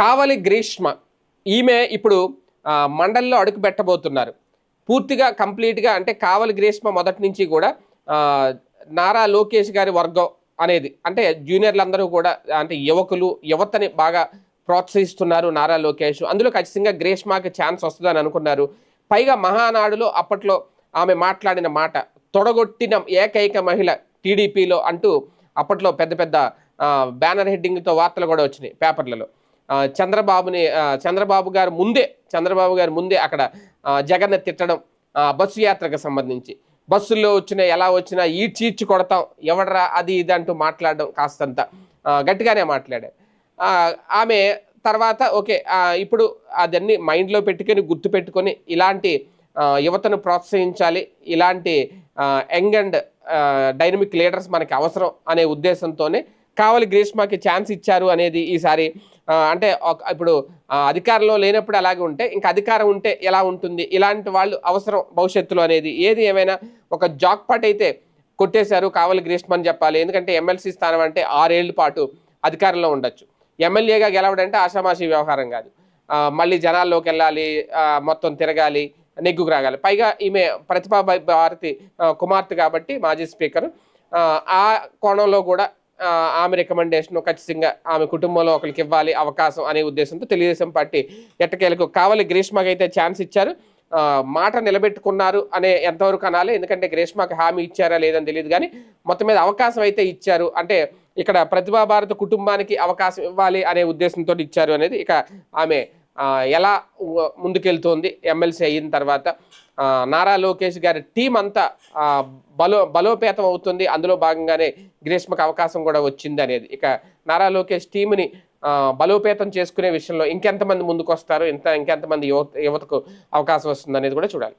కావలి గ్రీష్మ ఈమె ఇప్పుడు మండలిలో అడుగు పెట్టబోతున్నారు. పూర్తిగా కంప్లీట్గా అంటే కావలి గ్రీష్మ మొదటి నుంచి కూడా నారా లోకేష్ గారి వర్గం అనేది అంటే జూనియర్లందరూ కూడా అంటే యువకులు యువతని బాగా ప్రోత్సహిస్తున్నారు నారా లోకేష్. అందులో ఖచ్చితంగా గ్రీష్మకి ఛాన్స్ వస్తుందని అనుకున్నారు. పైగా మహానాడులో అప్పట్లో ఆమె మాట్లాడిన మాట తొడగొట్టిన ఏకైక మహిళ టీడీపీలో అంటూ అప్పట్లో పెద్ద పెద్ద బ్యానర్ హెడ్డింగ్తో వార్తలు కూడా వచ్చినాయి పేపర్లలో. చంద్రబాబుని చంద్రబాబు గారు ముందే చంద్రబాబు గారు ముందే అక్కడ జగన్ తిట్టడం బస్సు యాత్రకు సంబంధించి. బస్సుల్లో వచ్చిన ఎలా వచ్చినా ఈడ్చి ఈడ్చీడ్చి కొడతాం. ఎవడరా అది ఇది అంటూ మాట్లాడడం కాస్తంత గట్టిగానే మాట్లాడారు. ఆమె తర్వాత ఓకే ఇప్పుడు అదన్నీ మైండ్లో పెట్టుకొని గుర్తు పెట్టుకొని ఇలాంటి యువతను ప్రోత్సహించాలి. ఇలాంటి యంగ్ అండ్ డైనమిక్ లీడర్స్ మనకి అవసరం అనే ఉద్దేశంతోనే కావలి గ్రీష్మకి ఛాన్స్ ఇచ్చారు అనేది ఈసారి అంటే ఒక- ఇప్పుడు అధికారంలో లేనప్పుడు అలాగే ఉంటే ఇంకా అధికారం ఉంటే ఎలా ఉంటుంది? ఇలాంటి వాళ్ళు అవసరం భవిష్యత్తులో అనేది. ఏది ఏమైనా ఒక జాక్పాట్ అయితే కొట్టేశారు కావలి గ్రీష్మ అని చెప్పాలి. ఎందుకంటే ఎమ్మెల్సీ స్థానం అంటే ఆరేళ్ళ పాటు అధికారంలో ఉండొచ్చు. ఎమ్మెల్యేగా గెలవడంటే ఆషామాషి వ్యవహారం కాదు. మళ్ళీ జనాల్లోకి వెళ్ళాలి మొత్తం తిరగాలి నెగ్గుకు రాగాలి. పైగా ఈమె ప్రతిభా భారతి కుమార్తె కాబట్టి మాజీ స్పీకర్. ఆ కోణంలో కూడా ఆమె రికమెండేషన్ ఖచ్చితంగా ఆమె కుటుంబంలో ఒకరికి ఇవ్వాలి అవకాశం అనే ఉద్దేశంతో తెలుగుదేశం పార్టీ ఎట్టకేలకు కావాలి గ్రీష్మకి అయితే ఛాన్స్ ఇచ్చారు. మాట నిలబెట్టుకున్నారు అనే ఎంతవరకు అనాలి. ఎందుకంటే గ్రీష్మకి హామీ ఇచ్చారా లేదని తెలియదు కానీ మొత్తం మీద అవకాశం అయితే ఇచ్చారు. అంటే ఇక్కడ ప్రతిభా భారత కుటుంబానికి అవకాశం ఇవ్వాలి అనే ఉద్దేశంతో ఇచ్చారు అనేది ఇక ఆమె ఎలా ముందుకెళ్తోంది ఎమ్మెల్సీ అయిన తర్వాత నారా లోకేష్ గారి టీం అంతా బలో బలోపేతం అవుతుంది. అందులో భాగంగానే గ్రీష్మకు అవకాశం కూడా వచ్చింది అనేది. ఇక నారా లోకేష్ టీంని బలోపేతం చేసుకునే విషయంలో ఇంకెంతమంది ముందుకు వస్తారు ఇంత ఇంకెంతమంది యువత యువతకు అవకాశం వస్తుంది అనేది కూడా చూడాలి.